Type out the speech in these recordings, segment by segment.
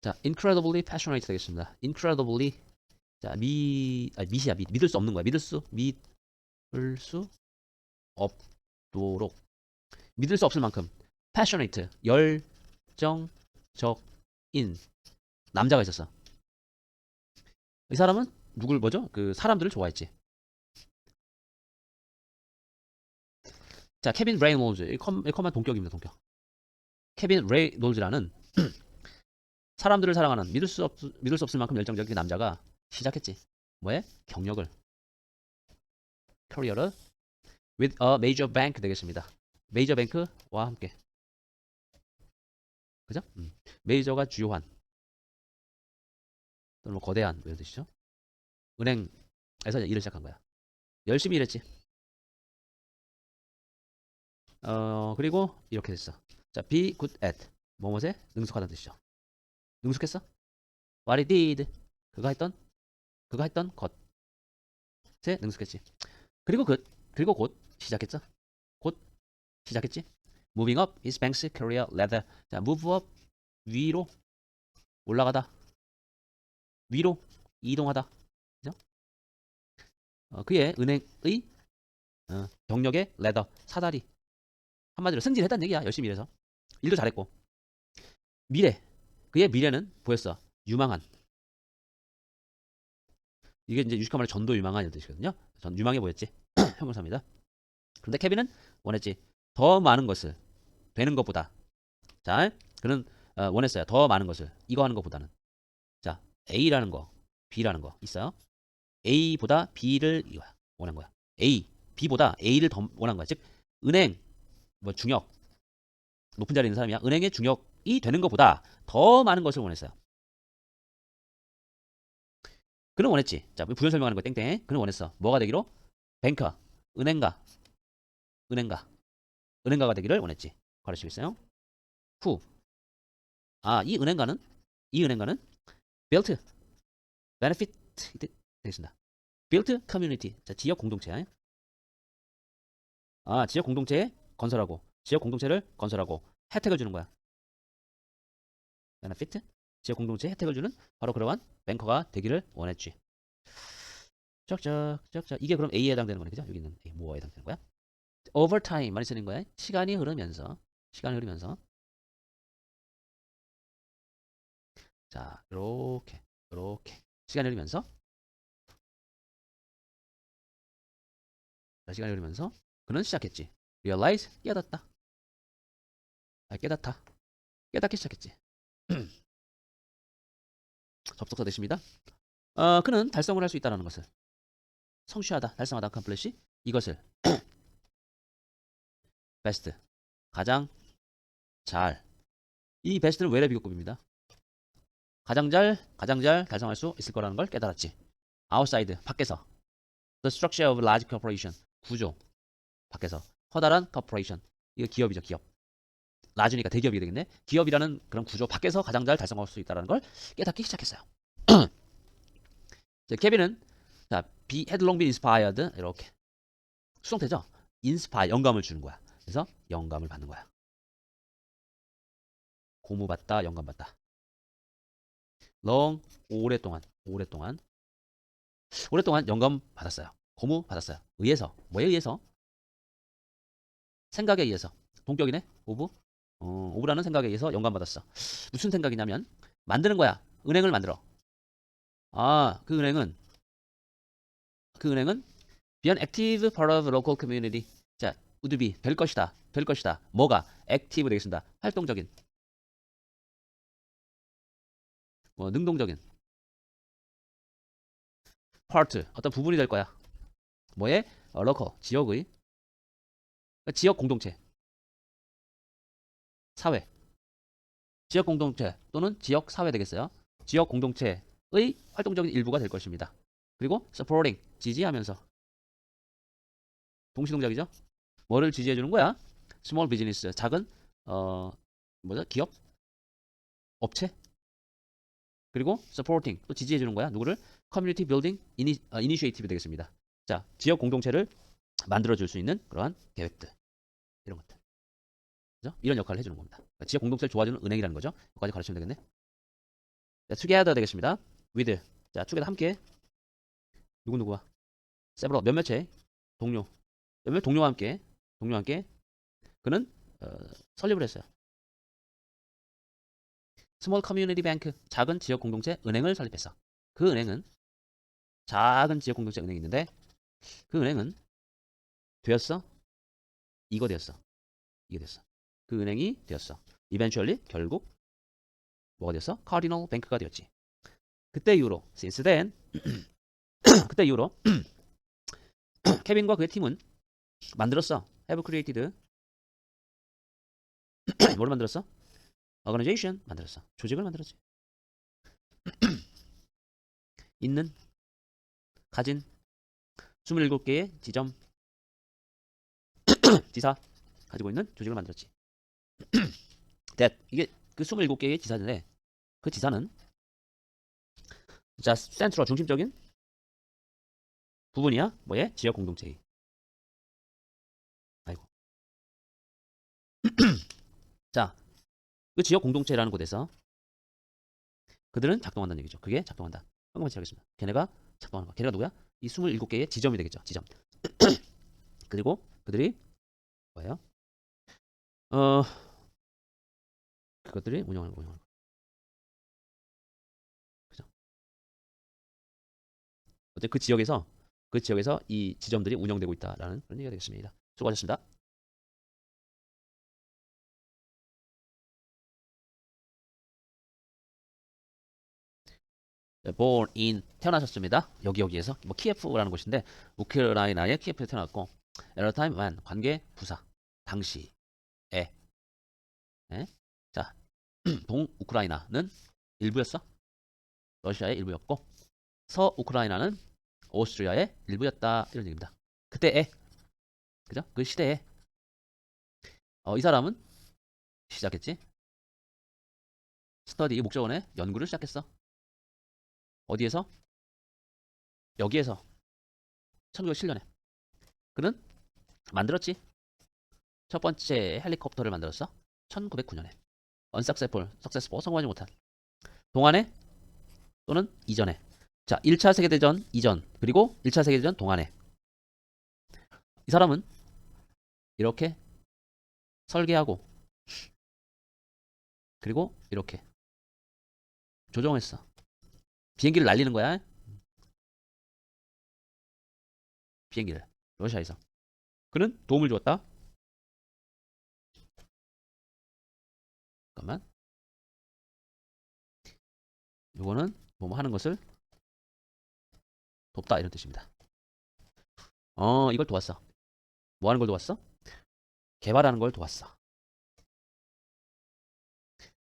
자, incredibly passionate 되겠습니다. incredibly 자, 미 아, 미시야. 미, 믿을 수 없는 거야. 믿을 수 믿을 수 없도록 믿을 수 없을 만큼 passionate 열정적인 남자가 있었어. 이 사람은 누굴 뭐죠? 그 사람들을 좋아했지. 자, 케빈 레이놀즈. 이 컴만 동격입니다, 동격. 케빈 레이놀즈라는 사람들을 사랑하는 믿을 수 없, 믿을 수 없을 만큼 열정적인 남자가 시작했지. 뭐에? 경력을. 커리어를 with a major bank 되겠습니다. 메이저 뱅크와 함께. 그죠? 음. 메이저가 주요한 또는 뭐 거대한 뭐 이런 뜻이죠. 은행에서 일을 시작한 거야. 열심히 일했지. 어 그리고 이렇게 됐어. 자, be good at 뭐뭐에 능숙하다는 뜻이죠. 능숙했어? What he did 그가 했던 그가 했던 것에 능숙했지. 그리고 그 그리고 곧 시작했어. 곧 시작했지. Moving up his bank's career ladder. 자, move up 위로 올라가다. 위로 이동하다. 그죠? 어, 그의 은행의 어, 경력의 레더 사다리 한마디로 승진했다는 얘기야. 열심히 일해서 일도 잘했고 미래 그의 미래는 보였어. 유망한 이게 이제 유식한 말로 전도 유망한 이런 뜻이거든요. 전 유망해 보였지. 형용사입니다. 그런데 케빈은 원했지. 더 많은 것을 되는 것보다 자 그는 어, 원했어요. 더 많은 것을 이거 하는 것보다는 자 A라는 거 B라는 거 있어요. A보다 B를 이거야. 원한 거야. A B보다 A를 더 원한 거야. 즉 은행 뭐 중역 높은 자리에 있는 사람이야. 은행의 중역 이 되는 것보다 더 많은 것을 원했어요. 그는 원했지. 자, 부연 설명하는 거 땡땡. 그는 원했어. 뭐가 되기로? 뱅커, 은행가, 은행가, 은행가가 되기를 원했지. 가르치고 있어요. 후. 아, 이 은행가는 이 은행가는 built benefit 되겠습니다. built community. 자, 지역 공동체. 아, 지역 공동체에 건설하고 지역 공동체를 건설하고 혜택을 주는 거야. Benefit 지역 공동체에 혜택을 주는 바로 그러한 뱅커가 되기를 원했지. 쩍쩍 쩍쩍 이게 그럼 A에 해당되는 거네, 그죠? 여기는 A 뭐에 해당되는 거야? over time 많이 쓰는 거야. 시간이 흐르면서 시간이 흐르면서 자 이렇게 이렇게 시간이 흐르면서 자, 시간이 흐르면서 그는 시작했지. realize 깨닫다. 아, 깨닫다. 깨닫기 시작했지. 접속사 되십니다. 어, 그는 달성을 할 수 있다는 것을 성취하다, 달성하다, accomplish 이것을 best 가장 잘이 best는 외래 비교급입니다. 가장 잘, 가장 잘 달성할 수 있을 거라는 걸 깨달았지. outside 밖에서 the structure of large corporation 구조 밖에서 커다란 corporation 이거 기업이죠, 기업. 라주니까 대기업이 되겠네. 기업이라는 그런 구조 밖에서 가장 잘 달성할 수 있다는 걸 깨닫기 시작했어요. 자, 케빈은 자, be had long been inspired 이렇게 수동태죠. inspire 영감을 주는 거야. 그래서 영감을 받는 거야. 고무받다, 영감받다. long 오랫동안, 오랫동안, 오랫동안 영감 받았어요. 고무 받았어요. 의해서 뭐에 의해서? 생각에 의해서. 동격이네. 오브. 어, 오브라는 생각에 의해서 영감 받았어. 무슨 생각이냐면 만드는 거야. 은행을 만들어. 아, 그 은행은 그 은행은 be an active community. 자, be 될 것이다. 될 것이다. 뭐가 active 되겠습니다. 활동적인. 뭐 능동적인. part 어떤 부분이 될 거야. 뭐의 어, local 지역의 그러니까 지역 공동체. 사회. 지역 공동체 또는 지역 사회 되겠어요. 지역 공동체의 활동적인 일부가 될 것입니다. 그리고 supporting 지지하면서 동시동작이죠. 뭐를 지지해 주는 거야? small business 작은 어 뭐죠? 기업 업체 그리고 supporting 또 지지해 주는 거야. 누구를? community building 이니, 어, initiative 되겠습니다. 자, 지역 공동체를 만들어 줄 수 있는 그러한 계획들 이런 것들. 그죠? 이런 역할을 해주는 겁니다. 그러니까 지역 공동체를 도와주는 은행이라는 거죠. 여기까지 가르치면 되겠네. 자, together 되겠습니다. with. 자, together 함께. 누구 누구와? several 몇몇의 동료. 몇몇 동료와 함께. 동료와 함께. 그는 어, 설립을 했어요. 스몰 커뮤니티 뱅크 작은 지역 공동체 은행을 설립했어. 그 은행은 작은 지역 공동체 은행이 있는데 그 은행은 되었어. 이거 되었어. 이게 됐어. 그 은행이 되었어. eventually 결국 뭐가 되었어? 카디널 뱅크가 되었지. 그때 이후로 since then 그때 이후로 케빈과 그의 팀은 만들었어. have created 뭘 만들었어? organization 만들었어. 조직을 만들었지. 있는 가진 27개의 지점 지사 가지고 있는 조직을 만들었지. that 이게 그 27개의 지사인데 그 지사는 자 센트럴 중심적인 부분이야. 뭐예 지역 공동체의. 아이고. 자그 지역 공동체라는 곳에서 그들은 작동한다는 얘기죠. 그게 작동한다. 한번만 하겠습니다. 걔네가 작동하는 거 걔네가 누구야? 이 27개의 지점이 되겠죠. 지점. 그리고 그들이 뭐예요? 어 그것들이 운영하는 거 운영하는 거. 그죠? 어때 그 지역에서 그 지역에서 이 지점들이 운영되고 있다라는 그런 얘기가 되겠습니다. 수고하셨습니다. 네, born in 태어나셨습니다. 여기 여기에서. 뭐 키예프라는 곳인데 우크라이나의 키예프에 태어났고 at a time when 관계 부사 당시에. 예? 자 동우크라이나는 일부였어. 러시아의 일부였고 서우크라이나는 오스트리아의 일부였다 이런 얘기입니다. 그때에 그죠? 그 시대에 어, 이 사람은 시작했지. 스터디 목적원에 연구를 시작했어. 어디에서? 여기에서 1907년에 그는 만들었지. 첫 번째 헬리콥터를 만들었어. 1909년에 언삭세폴, 석세스포 성공하지 못한. 동안에 또는 이전에. 자 1차 세계대전 이전 그리고 1차 세계대전 동안에. 이 사람은 이렇게 설계하고 그리고 이렇게 조정했어. 비행기를 날리는 거야. 비행기를 러시아에서. 그는 도움을 주었다 잠깐만. 요거는 뭐뭐 하는 것을 돕다 이런 뜻입니다. 어, 이걸 도왔어. 뭐 하는 걸 도왔어? 개발하는 걸 도왔어.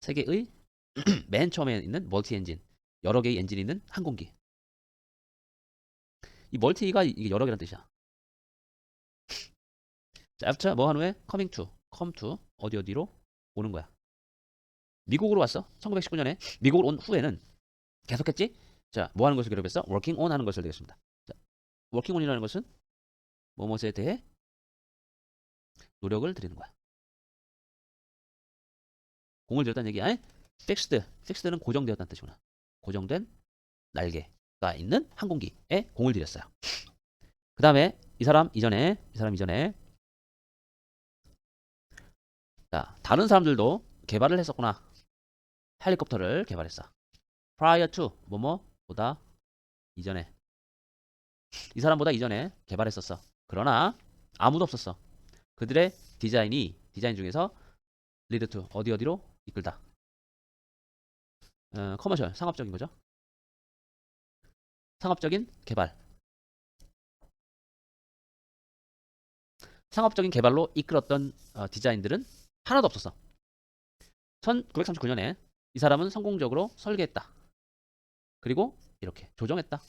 세계의 맨 처음에 있는 멀티 엔진, 여러 개의 엔진이 있는 항공기. 이 멀티가 이게 여러 개란 뜻이야. 자, after 뭐한 후에 coming to, come to 어디 어디로 오는 거야. 미국으로 왔어. 1919년에 미국으로 온 후에는 계속했지. 자, 뭐 하는 것을 기록했어? working on 하는 것을 되겠습니다. 자, working on이라는 것은 뭐뭐에 대해 노력을 들이는 거야. 공을 들였다는 얘기야. fixed, fixed는 고정되었다는 뜻이구나. 고정된 날개가 있는 항공기에 공을 들였어요. 그 다음에 이 사람 이전에 이 사람 이전에 자 다른 사람들도 개발을 했었구나. 헬리콥터를 개발했어. prior to 뭐뭐보다 이전에 이 사람보다 이전에 개발했었어. 그러나 아무도 없었어. 그들의 디자인이 디자인 중에서 lead to 어디 어디로 이끌다. 어, 커머셜 상업적인 거죠. 상업적인 개발. 상업적인 개발로 이끌었던 어, 디자인들은 하나도 없었어. 1939년에 이 사람은 성공적으로 설계했다. 그리고 이렇게 조정했다.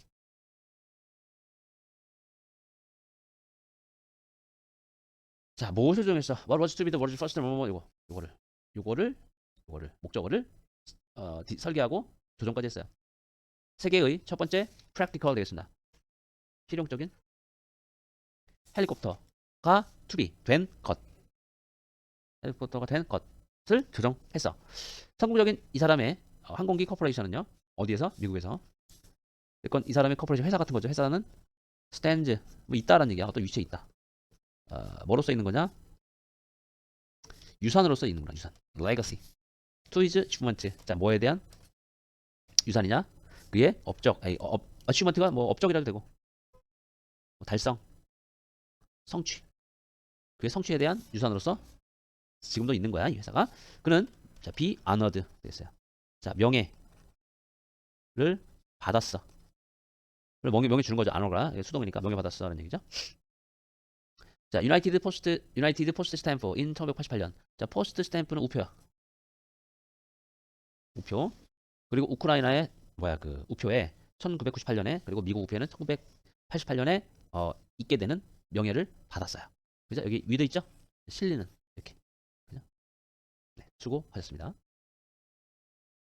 자, 무엇을 조정했어? What was to be the world's first 뭐뭐 이거 이거를 이거를 이거를 목적어를 어, 디- 설계하고 조정까지 했어요. 세계의 첫 번째 practical 되겠습니다. 실용적인 헬리콥터가 be 된 것. 헬리콥터가 된 것 을 조정했어. 성공적인 이 사람의 어, 항공기 커퍼레이션은요. 어디에서? 미국에서. 그건 이 사람의 커퍼레이션 회사 같은 거죠. 회사는 stands 뭐 있다라는 얘기야. 어떤 위치에 있다. 어, 뭐로써 있는 거냐? 유산으로서 있는 거야. 유산. to his achievement. 자, 뭐에 대한 유산이냐? 그의 업적. 아니, 업, achievement가 뭐 업적이라도 되고. 뭐 달성. 성취. 그의 성취에 대한 유산으로서 지금도 있는 거야. 이 회사가. 그는 자, be honored 됐어요. 자, 명예를 받았어. 명예 명예 주는 거죠. 안 오라. 이게 수동이니까 명예 받았어라는 얘기죠. 자, 유나이티드 포스트 유나이티드 포스트 스탬프 in 1988년. 자, 포스트 스탬프는 우표야. 우표. 그리고 우크라이나의 뭐야 그 우표에 1998년에 그리고 미국 우표에는 1988년에 어 있게 되는 명예를 받았어요. 그죠? 여기 위도 있죠? 실리는 수고하셨습니다.